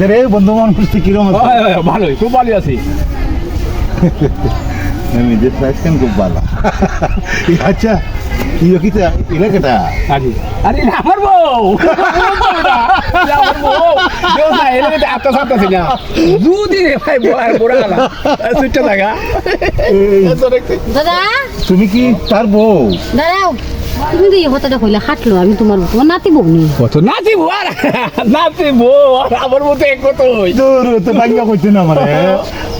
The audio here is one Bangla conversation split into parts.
রে বন্ধু মানুষ কিরম ভালোই খুব ভালো আছি। প্রাইসখান খুব ভালো? আচ্ছা ইয়ে কিটা ইলে কেটা? আরে আমার বউ। আমার বউ। না দুদিন ভাই বড় বড় না সুইটটা লাগা। দাদা? তুমি কি তার বউ? দাঁড়াও। তুমি তো এই কথাটা কইলে হাঁটলো আমি তোমার তোমার নাতি বউনি কত নাচি বউ আর নাচি বউ আর আমার মতো এক কত তোর তো ভাগ্য করছে না আমার।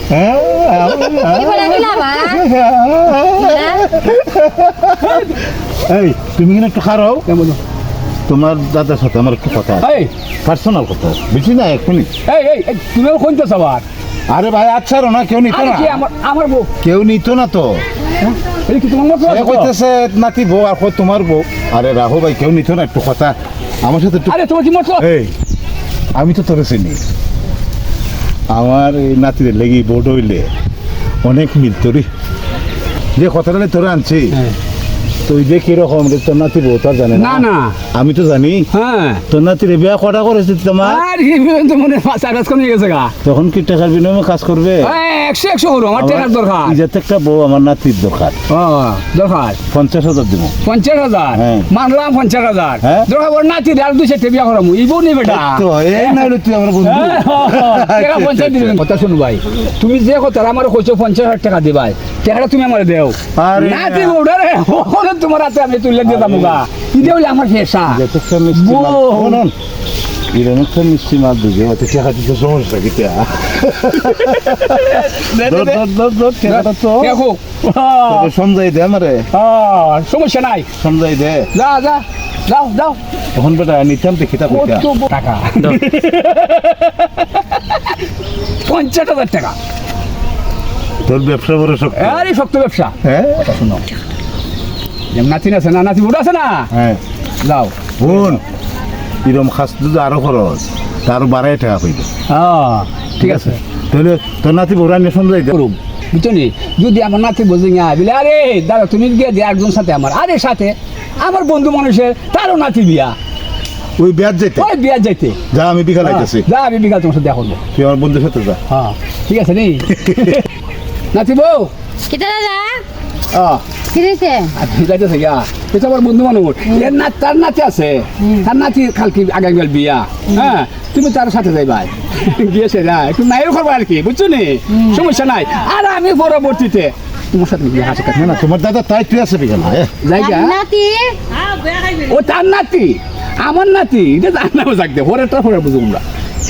হ্যাঁ। এই তুমি কিনা একটু খারাও কেমন তোমার দাদার সাথে আমার একটু কথা এই। পার্সোনাল কথা। বেশি না এক মিনিট। এই এই তুমিও কোনটা সবার আরে ভাই আচ্ছা না কেউ নিত না? কি আমার আমার বউ? কেউ নিত না তো? কইতেছে নাতি বউ আর তোমার বউ? আরে রাহু ভাই কেউ নিত না একটু কথা। আমার সাথে আরে তোমার কি মতো? এই আমি তো তোরে চিনি। আমার এই নাতিদের লেগে বোর্ড হইলে অনেক মিল তোরই যে কথাটা তোরা তোরে আনছি তুই যে কীরকম রে তোর নাতি বউ তো জানে না? না আমি তো জানি। হ্যাঁ। তোর নাতির বিয়া কটা করেছে তোমার? আর হিরোইন তো মনে সার্ভিস কমে গেছে গা। তখন কি টাকার বিনিময়ে কাজ করবে? একশো একশো করো আমার টাকার দরকার। যাতে একটা বউ আমার নাতির দরকার। দরকার। পঞ্চাশ হাজার দিব। পঞ্চাশ হাজার? হ্যাঁ। মানলাম পঞ্চাশ হাজার। হ্যাঁ? দরকার ওর নাতি আর দুই চারটে বিয়া করামু। এই বউ নেই বেটা। এই না তুই আমার বন্ধু। হ্যাঁ, পঞ্চাশ দিবেন। কথা শুনো ভাই। তুমি যে কথা আমার কইছো পঞ্চাশ হাজার টাকা দিবাই। টাকাটা তুমি আমার দেও। আরে নাতি বউটা রে তোমার হাতে আমি তুলে দিয়ে যাব গা। ইটা হইলে আমার পেশা এরকম একটা মিষ্টি মাছ দিকে ওতে টাকা যাও যাও। তখন বেটা নিতাম দেখি তা পঞ্চাশ হাজার টাকা। তোর ব্যবসা বড় শক্তি। আরে শক্ত ব্যবসা। হ্যাঁ? শুনো। নাতি আছে না নাতি বুড়ো আছে না হ্যাঁ যাও বোন এরকম খাস যদি আরও খরচ তার বাড়াই টাকা হ্যাঁ ঠিক আছে তাহলে তোর নাতি বড় সমঝাই দে করুম বুঝছ যদি আমার নাতি বুঝে না বলে আরে দাদা তুমি গিয়ে দিয়ে একজন সাথে আমার আরে সাথে আমার বন্ধু মানুষের তারও নাতি বিয়া ওই ব্যাজ যেতে ওই বিয়া যাইতে যা আমি বিকাল আইতেছি যা আমি বিকাল তোমার সাথে দেখা তুই আমার বন্ধুর সাথে যা হ্যাঁ ঠিক আছে নি নাতি বউ কিটা দাদা আমার বন্ধু মানুষ এর না তার নাতি আছে। তার নাতি কালকে আগামীকাল বিয়া। হ্যাঁ তুমি তার সাথে যাইবা। গিয়েছে না একটু নাইও করব আর কি বুঝছ নি? সমস্যা নাই। আর আমি পরবর্তীতে তোমার সাথে বিয়ে হাসি না না তোমার দাদা তাই তুই আছে বিকাল হ্যাঁ? জায়গা নাতি? ও তার নাতি? আমার নাতি? এটা তার নামে থাকতে পরেরটা পরে বুঝব আমরা।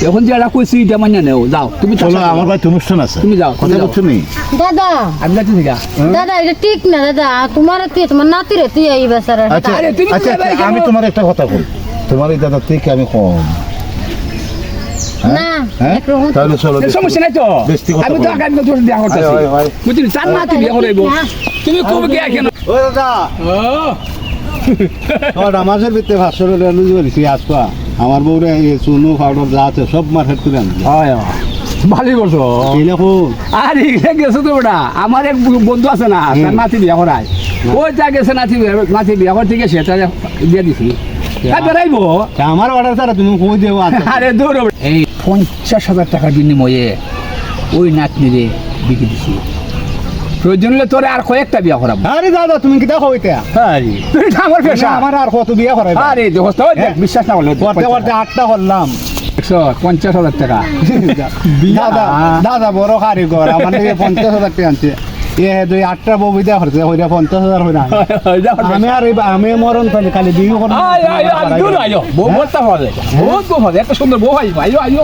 এখন যেটা কইছি এটা মান্য নেও যাও তুমি চলো আমার যাও। বাড়িতে অনুষ্ঠান আছে। তুমি যাও, তুমি কথা। বলছো নি? দাদা। আমি যাচ্ছি ঠিক দাদা এটা ঠিক না দাদা। তোমার তুই তোমার নাতি রে তুই এই বেচারা। আচ্ছা আরে, তুমি তো আচ্ছা? আমি তোমার একটা কথা বলি। তোমার এই দাদা থেকে আমি কম? না হ্যাঁ? তাহলে চলো সমস্যা নাই তো। আমি তো আগামী তোর বিয়া করতেছি। আয়, আয়, আয়। বুঝলি তার নাতি বিয়া করাইব তুমি কবে গিয়া কেন ও দাদা। ও। ও ভিতরে ভাস্কর লুজ করেছি আজপা আমার বউরে চুনো পাউডার যা আছে সব মার্কেট করে আনছি। হয় ভালোই করছ। আর গেছো তো ওটা আমার এক বন্ধু আছে না তার নাতি বিয়া করায়। ওই যা গেছে নাতি বিয়া- নাতি বিয়া করতে গেছে তার দিয়ে দিছি। বেড়াইবো। আমার অর্ডার ছাড়া তুমি কই দেবো আরে হ। এই পঞ্চাশ হাজার টাকার বিনিময়ে ওই নাতনিরে বিক্রি দিছি। প্রয়োজন হলে তোরে আর কয়েকটা বিয়া করাবো। আরে দাদা তুমি কি দেখো এটা? আরে এটা আমার পেশা। আমার আর কত বিয়ে করাই আরে দেখো তো বিশ্বাস না করলে করতে করতে আটটা করলাম। একশো পঞ্চাশ হাজার টাকা। দাদা দাদা বড় কারিগর আমার পঞ্চাশ হাজার টাকা আনছে। এ দুই আটটা বউ বিদা করছে হইরা পঞ্চাশ হাজার হইরা আমি আর আমি মরণ তাহলে খালি বিয়ে করব বহুত বউ হবে। এত সুন্দর বউ আইব আইও আইও।